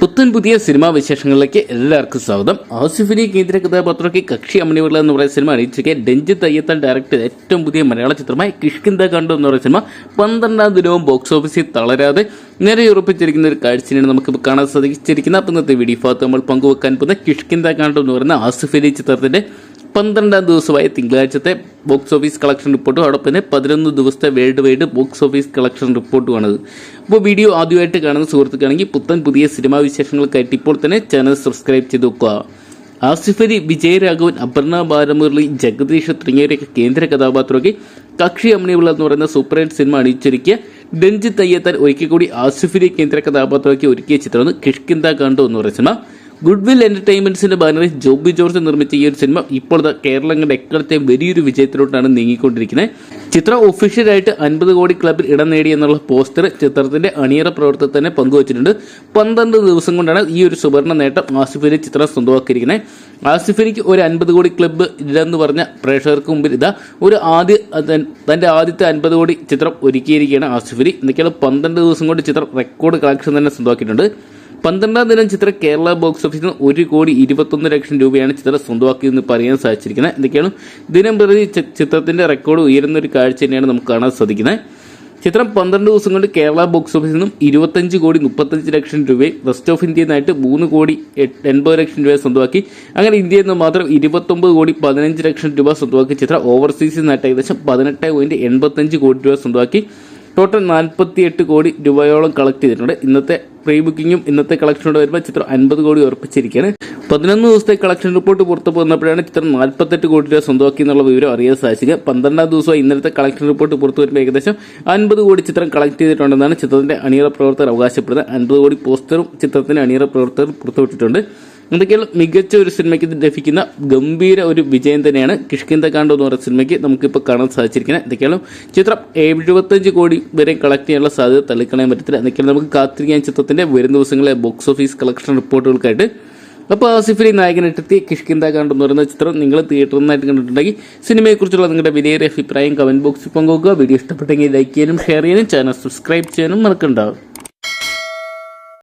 പുത്തൻ പുതിയ സിനിമാ വിശേഷങ്ങളിലേക്ക് എല്ലാവർക്കും സ്വാഗതം. ആസിഫിനി കേന്ദ്ര കഥാപാത്രയ്ക്ക് കക്ഷി അമ്മണിവിള്ള എന്ന് പറയുന്ന സിനിമ അണിയിച്ചൊക്കെ രഞ്ജിത്ത് അയ്യത്താൻ ഡയറക്ട് ചെയ്ത ഏറ്റവും പുതിയ മലയാള ചിത്രമായ കിഷ്കിന്ത കണ്ടു എന്ന് പറയുന്ന സിനിമ പന്ത്രണ്ടാം ദിനവും ബോക്സ് ഓഫീസിൽ തളരാതെ നേരെ നിലയുറപ്പിച്ചിരിക്കുന്ന ഒരു കാഴ്ചയാണ് നമുക്ക് കാണാൻ സാധിച്ചിരിക്കുന്ന അപ്പം ഇന്നത്തെ വീഡിയോ ഭാഗത്ത് നമ്മൾ പങ്കുവെക്കാൻ പോകുന്ന കിഷ്കിന്ത കണ്ടു എന്ന് പറയുന്ന ആസിഫിനി ചിത്രത്തിന്റെ പന്ത്രണ്ടാം ദിവസമായ തിങ്കളാഴ്ചത്തെ ബോക്സ് ഓഫീസ് കളക്ഷൻ റിപ്പോർട്ടും അതോടൊപ്പം തന്നെ പതിനൊന്ന് ദിവസത്തെ world wide box office collection റിപ്പോർട്ടുമാണത് അപ്പോൾ വീഡിയോ ആദ്യമായിട്ട് കാണുന്ന സുഹൃത്തുക്കാണെങ്കിൽ പുത്തൻ പുതിയ സിനിമാ വിശേഷങ്ങൾക്കായിട്ട് ഇപ്പോൾ തന്നെ ചാനൽ സബ്സ്ക്രൈബ് ചെയ്ത് വെക്കുക. ആസിഫ് അലി വിജയരാഘവൻ അപർണ ബാലമുരളി ജഗദീഷ് തുടങ്ങിയവരൊക്കെ കേന്ദ്ര കഥാപാത്രമൊക്കെ കക്ഷി അമ്മണിയുള്ള എന്ന് പറയുന്ന സൂപ്പർ ഹിറ്റ് സിനിമ അണിയിച്ചൊരുക്കിയ രഞ്ജിത്ത് അയ്യത്താൻ ഒരിക്കൽ കൂടി ആസിഫ് അലി കേന്ദ്ര കഥാപാത്രമൊക്കെ ഒരുക്കിയ ചിത്രമാണ് കിഷ്കിന്ത കാണ്ടോ എന്ന് പറയുന്ന സിനിമ. ഗുഡ്വിൽ എന്റർടൈൻമെന്റ്സിന്റെ ബാനറിൽ ജോബി ജോർജ് നിർമ്മിച്ച ഈ ഒരു സിനിമ ഇപ്പോഴത്തെ കേരളങ്ങളുടെ എക്കാലത്തെ വലിയൊരു വിജയത്തിലോട്ടാണ് നീങ്ങിക്കൊണ്ടിരിക്കുന്നത്. ചിത്രം ഒഫീഷ്യലായിട്ട് അൻപത് കോടി ക്ലബിൽ ഇടം നേടി എന്നുള്ള പോസ്റ്റർ ചിത്രത്തിന്റെ അണിയറ പ്രവർത്തനത്തിൽ തന്നെ പങ്കുവച്ചിട്ടുണ്ട്. പന്ത്രണ്ട് ദിവസം കൊണ്ടാണ് ഈ ഒരു സുവർണ നേട്ടം ആസിഫ് അലി ചിത്രം സ്വന്തമാക്കിയിരിക്കുന്നത്. ആസിഫ് അലിക്ക് ഒരു അൻപത് കോടി ക്ലബ്ബ് ഇല്ലെന്ന് പറഞ്ഞ പ്രേക്ഷകർക്ക് മുമ്പിൽ ഇതാ ഒരു ആദ്യ തന്റെ ആദ്യത്തെ അൻപത് കോടി ചിത്രം ഒരുക്കിയിരിക്കുകയാണ് ആസിഫ് അലി പന്ത്രണ്ട് ദിവസം കൊണ്ട് ചിത്രം റെക്കോർഡ് കളക്ഷൻ തന്നെ സ്വന്തമാക്കിയിട്ടുണ്ട്. പന്ത്രണ്ടാം ദിനം ചിത്രം കേരള ബോക്സ് ഓഫീസിൽ ഒരു കോടി ഇരുപത്തൊന്ന് ലക്ഷം രൂപയാണ് ചിത്രം സ്വന്തമാക്കിയതെന്ന് പറയാൻ സാധിച്ചിരിക്കുന്നത്. എന്തൊക്കെയാണ്? ദിനം പ്രതി ചിത്രത്തിന്റെ റെക്കോർഡ് ഉയരുന്ന ഒരു കാഴ്ച തന്നെയാണ് നമുക്ക് കാണാൻ സാധിക്കുന്നത്. ചിത്രം പന്ത്രണ്ട് ദിവസം കൊണ്ട് കേരള ബോക്സ് ഓഫീസിൽ നിന്നും ഇരുപത്തഞ്ച് കോടി മുപ്പത്തഞ്ച് ലക്ഷം രൂപയും റെസ്റ്റ് ഓഫ് ഇന്ത്യയിൽ നിന്നായിട്ട് മൂന്ന് കോടി എൺപത് ലക്ഷം രൂപ സ്വന്തമാക്കി. അങ്ങനെ ഇന്ത്യയിൽ നിന്ന് മാത്രം ഇരുപത്തൊമ്പത് കോടി പതിനഞ്ച് ലക്ഷം രൂപ സ്വന്തമാക്കി ചിത്രം ഓവർസീസിൽ നിന്നായിട്ട് ഏകദേശം പതിനെട്ട് പോയിന്റ് എൺപത്തഞ്ച് കോടി രൂപ സ്വന്തമാക്കി. ടോട്ടൽ നാൽപ്പത്തിയെട്ട് കോടി രൂപയോളം കളക്ട് ചെയ്തിട്ടുണ്ട്. ഇന്നത്തെ പ്രീ ബുക്കിങ്ങും ഇന്നത്തെ കളക്ഷനോട് വരുമ്പോൾ ചിത്രം അൻപത് കോടി ഉറപ്പിച്ചിരിക്കുകയാണ്. പതിനൊന്ന് ദിവസത്തെ കളക്ഷൻ റിപ്പോർട്ട് പുറത്തു വന്നപ്പോഴാണ് ചിത്രം നാൽപ്പത്തെട്ട് കോടി രൂപ സ്വന്തമാക്കി എന്നുള്ള വിവരം അറിയാൻ സാധിക്കുക പന്ത്രണ്ടാം ദിവസമായി ഇന്നലത്തെ കളക്ഷൻ റിപ്പോർട്ട് പുറത്തു വരുമ്പോൾ ഏകദേശം അൻപത് കോടി ചിത്രം കളക്ട് ചെയ്തിട്ടുണ്ടെന്നാണ് ചിത്രത്തിന്റെ അണിയറ പ്രവർത്തകർ അവകാശപ്പെടുന്നത്. അൻപത് കോടി പോസ്റ്ററും ചിത്രത്തിന്റെ അണിയറ പ്രവർത്തകർ പുറത്തുവിട്ടിട്ടുണ്ട്. എന്തൊക്കെയാണ് മികച്ച ഒരു സിനിമയ്ക്ക് ലഭിക്കുന്ന ഗംഭീര ഒരു വിജയം തന്നെയാണ് കിഷ്കിന്ത കാണ്ടോ എന്ന് പറയുന്ന സിനിമയ്ക്ക് നമുക്കിപ്പോൾ കാണാൻ സാധിച്ചിരിക്കുന്നത്. എന്തൊക്കെയാണ്? ചിത്രം എഴുപത്തഞ്ച് കോടി വരെ കളക്ട് ചെയ്യാനുള്ള സാധ്യത തള്ളിക്കളയാൻ പറ്റത്തില്ല. എന്തൊക്കെയാണ്? നമുക്ക് കാത്തിരിക്കാൻ ചിത്രത്തിന്റെ. വരും ദിവസങ്ങളെ ബോക്സ് ഓഫീസ് കളക്ഷൻ റിപ്പോർട്ടുകൾക്കായിട്ട്. അപ്പോൾ ആസിഫലി നായകൻ നായകനെത്തി കിഷ്കിന്ത കാണ്ടു എന്ന് പറയുന്ന ചിത്രം നിങ്ങൾ തിയേറ്ററിൽ നിന്നായിട്ട് കണ്ടിട്ടുണ്ടെങ്കിൽ സിനിമയെക്കുറിച്ചുള്ള നിങ്ങളുടെ വിലയേറിയ അഭിപ്രായം കമന്റ് ബോക്സിൽ പങ്കുവെക്കുക. വീഡിയോ ഇഷ്ടപ്പെട്ടെങ്കിൽ ലൈക്ക് ചെയ്യാനും ഷെയർ ചെയ്യാനും ചാനൽ സബ്സ്ക്രൈബ് ചെയ്യാനും മറക്കണ്ടാവും